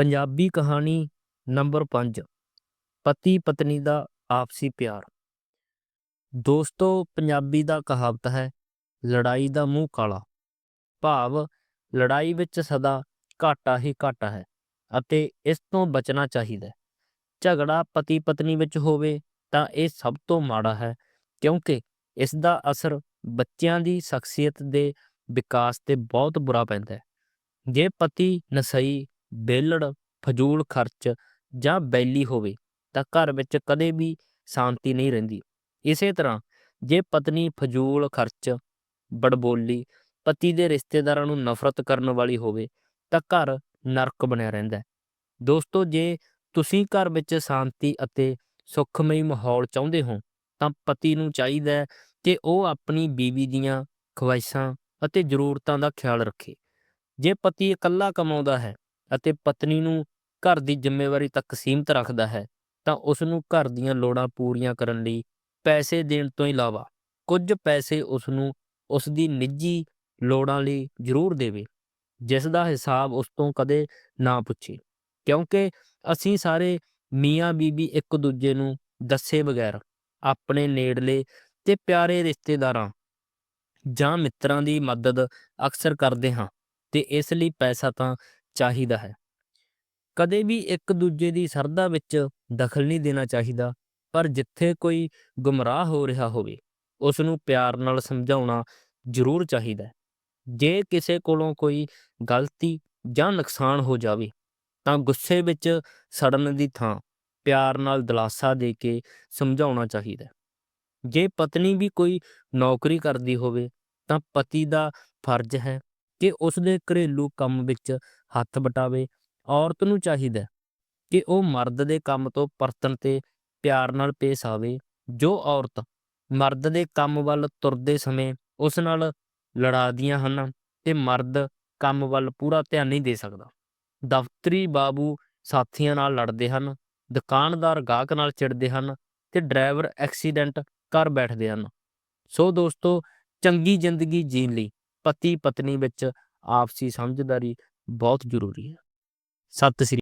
ਪੰਜਾਬੀ ਕਹਾਣੀ ਨੰਬਰ 5 ਪਤੀ ਪਤਨੀ ਦਾ ਆਪਸੀ ਪਿਆਰ। ਦੋਸਤੋ, ਪੰਜਾਬੀ ਦਾ ਕਹਾਵਤ ਹੈ, ਲੜਾਈ ਦਾ ਮੂੰਹ ਕਾਲਾ। ਭਾਵ, ਲੜਾਈ ਵਿੱਚ ਸਦਾ ਘਾਟਾ ਹੀ ਘਾਟਾ ਹੈ ਅਤੇ ਇਸ ਤੋਂ ਬਚਣਾ ਚਾਹੀਦਾ ਝਗੜਾ ਪਤੀ ਪਤਨੀ ਵਿੱਚ ਹੋਵੇ ਤਾਂ ਇਹ ਸਭ ਤੋਂ ਮਾੜਾ ਹੈ, ਕਿਉਂਕਿ ਇਸ ਦਾ ਅਸਰ ਬੱਚਿਆਂ ਦੀ ਸ਼ਖਸੀਅਤ ਦੇ ਵਿਕਾਸ ਤੇ ਬਹੁਤ ਬੁਰਾ ਪੈਂਦਾ ਹੈ। ਜੇ ਪਤੀ ਨਸਈ ਵਿਹਲੜ ਫਜ਼ੂਲ ਖਰਚ ਜਾਂ ਬੈਲੀ ਹੋਵੇ ਤਾਂ ਘਰ ਵਿੱਚ ਕਦੇ ਵੀ ਸ਼ਾਂਤੀ ਨਹੀਂ ਰਹਿੰਦੀ। ਇਸੇ ਤਰ੍ਹਾਂ ਜੇ ਪਤਨੀ ਫਜ਼ੂਲ ਖਰਚ, ਬੜਬੋਲੀ, ਪਤੀ ਦੇ ਰਿਸ਼ਤੇਦਾਰਾਂ ਨੂੰ ਨਫ਼ਰਤ ਕਰਨ ਵਾਲੀ ਹੋਵੇ ਤਾਂ ਘਰ ਨਰਕ ਬਣਿਆ ਰਹਿੰਦਾ ਹੈ। ਦੋਸਤੋ, ਜੇ ਤੁਸੀਂ ਘਰ ਵਿੱਚ ਸ਼ਾਂਤੀ ਅਤੇ ਸੁਖਮਈ ਮਾਹੌਲ ਚਾਹੁੰਦੇ ਹੋ ਤਾਂ ਪਤੀ ਨੂੰ ਚਾਹੀਦਾ ਹੈ ਕਿ ਉਹ ਆਪਣੀ ਬੀਵੀ ਦੀਆਂ ਖਵਾਇਸ਼ਾਂ ਅਤੇ ਜ਼ਰੂਰਤਾਂ ਦਾ ਖਿਆਲ ਰੱਖੇ। ਜੇ ਪਤੀ ਇਕੱਲਾ ਕਮਾਉਂਦਾ ਹੈ ਅਤੇ ਪਤਨੀ ਨੂੰ ਘਰ ਦੀ ਜ਼ਿੰਮੇਵਾਰੀ ਤੱਕ ਸੀਮਤ ਰੱਖਦਾ ਹੈ, ਤਾਂ ਉਸ ਨੂੰ ਘਰ ਦੀਆਂ ਲੋੜਾਂ ਪੂਰੀਆਂ ਕਰਨ ਲਈ ਪੈਸੇ ਦੇਣ ਤੋਂ ਇਲਾਵਾ ਕੁਝ ਪੈਸੇ ਉਸ ਨੂੰ ਉਸ ਦੀ ਨਿੱਜੀ ਲੋੜਾਂ ਲਈ ਜ਼ਰੂਰ ਦੇਵੇ, ਜਿਸ ਦਾ ਹਿਸਾਬ ਉਸ ਤੋਂ ਕਦੇ ਨਾ ਪੁੱਛੇ, ਕਿਉਂਕਿ ਅਸੀਂ ਸਾਰੇ ਮੀਆਂ ਬੀਬੀ ਇੱਕ ਦੂਜੇ ਨੂੰ ਦੱਸੇ ਬਗੈਰ ਆਪਣੇ ਨੇੜਲੇ ਤੇ ਪਿਆਰੇ ਰਿਸ਼ਤੇਦਾਰਾਂ ਜਾਂ ਮਿੱਤਰਾਂ ਦੀ ਮਦਦ ਅਕਸਰ ਕਰਦੇ ਹਾਂ, ਤੇ ਇਸ ਲਈ ਪੈਸਾ ਤਾਂ ਚਾਹੀਦਾ ਹੈ। ਕਦੇ ਵੀ ਇੱਕ ਦੂਜੇ ਦੀ ਸਰਦਾ ਵਿੱਚ ਦਖਲ ਨਹੀਂ ਦੇਣਾ ਚਾਹੀਦਾ, ਪਰ ਜਿੱਥੇ ਕੋਈ ਗੁੰਮਰਾਹ ਹੋ ਰਿਹਾ ਹੋਵੇ ਉਸ ਨੂੰ ਪਿਆਰ ਨਾਲ ਸਮਝਾਉਣਾ ਜ਼ਰੂਰ ਚਾਹੀਦਾ ਹੈ। ਜੇ ਕਿਸੇ ਕੋਲੋਂ ਕੋਈ ਗਲਤੀ ਜਾਂ ਨੁਕਸਾਨ ਹੋ ਜਾਵੇ, ਤਾਂ ਗੁੱਸੇ ਵਿੱਚ ਸੜਨ ਦੀ ਥਾਂ ਪਿਆਰ ਨਾਲ ਦਿਲਾਸਾ ਦੇ ਕੇ ਸਮਝਾਉਣਾ ਚਾਹੀਦਾ ਹੈ। ਜੇ ਪਤਨੀ ਵੀ ਕੋਈ ਨੌਕਰੀ ਕਰਦੀ ਹੋਵੇ, ਤਾਂ ਪਤੀ ਦਾ ਫਰਜ਼ ਹੈ ਕਿ ਉਸ ਦੇ ਘਰੇਲੂ ਕੰਮ ਵਿੱਚ ਹੱਥ ਵਟਾਵੇ, ਔਰਤ ਨੂੰ ਚਾਹੀਦਾ ਕਿ ਉਹ ਮਰਦ ਦੇ ਕੰਮ ਤੋਂ ਪਰਤਣ ਤੇ ਪਿਆਰ ਨਾਲ ਪੇਸ਼ ਆਵੇ। ਜੋ ਔਰਤ ਮਰਦ ਦੇ ਕੰਮ ਵੱਲ ਤੁਰਦੇ ਸਮੇਂ ਉਸ ਨਾਲ ਲੜਾਦੀਆਂ ਹਨ ਤੇ ਮਰਦ ਕੰਮ ਵੱਲ ਪੂਰਾ ਧਿਆਨ ਨਹੀਂ ਦੇ ਸਕਦਾ। ਦਫ਼ਤਰੀ ਬਾਬੂ ਸਾਥੀਆਂ ਨਾਲ ਲੜਦੇ ਹਨ, ਦੁਕਾਨਦਾਰ ਗਾਹਕ ਨਾਲ ਚਿੜਦੇ ਹਨ ਤੇ ਡਰਾਈਵਰ ਐਕਸੀਡੈਂਟ ਕਰ ਬੈਠਦੇ ਹਨ। ਸੋ ਦੋਸਤੋ, ਚੰਗੀ ਜ਼ਿੰਦਗੀ ਜੀਣ ਲਈ ਪਤੀ ਪਤਨੀ ਵਿੱਚ ਆਪਸੀ ਸਮਝਦਾਰੀ ਬਹੁਤ ਜ਼ਰੂਰੀ ਹੈ। ਸਤਿ ਸ੍ਰੀ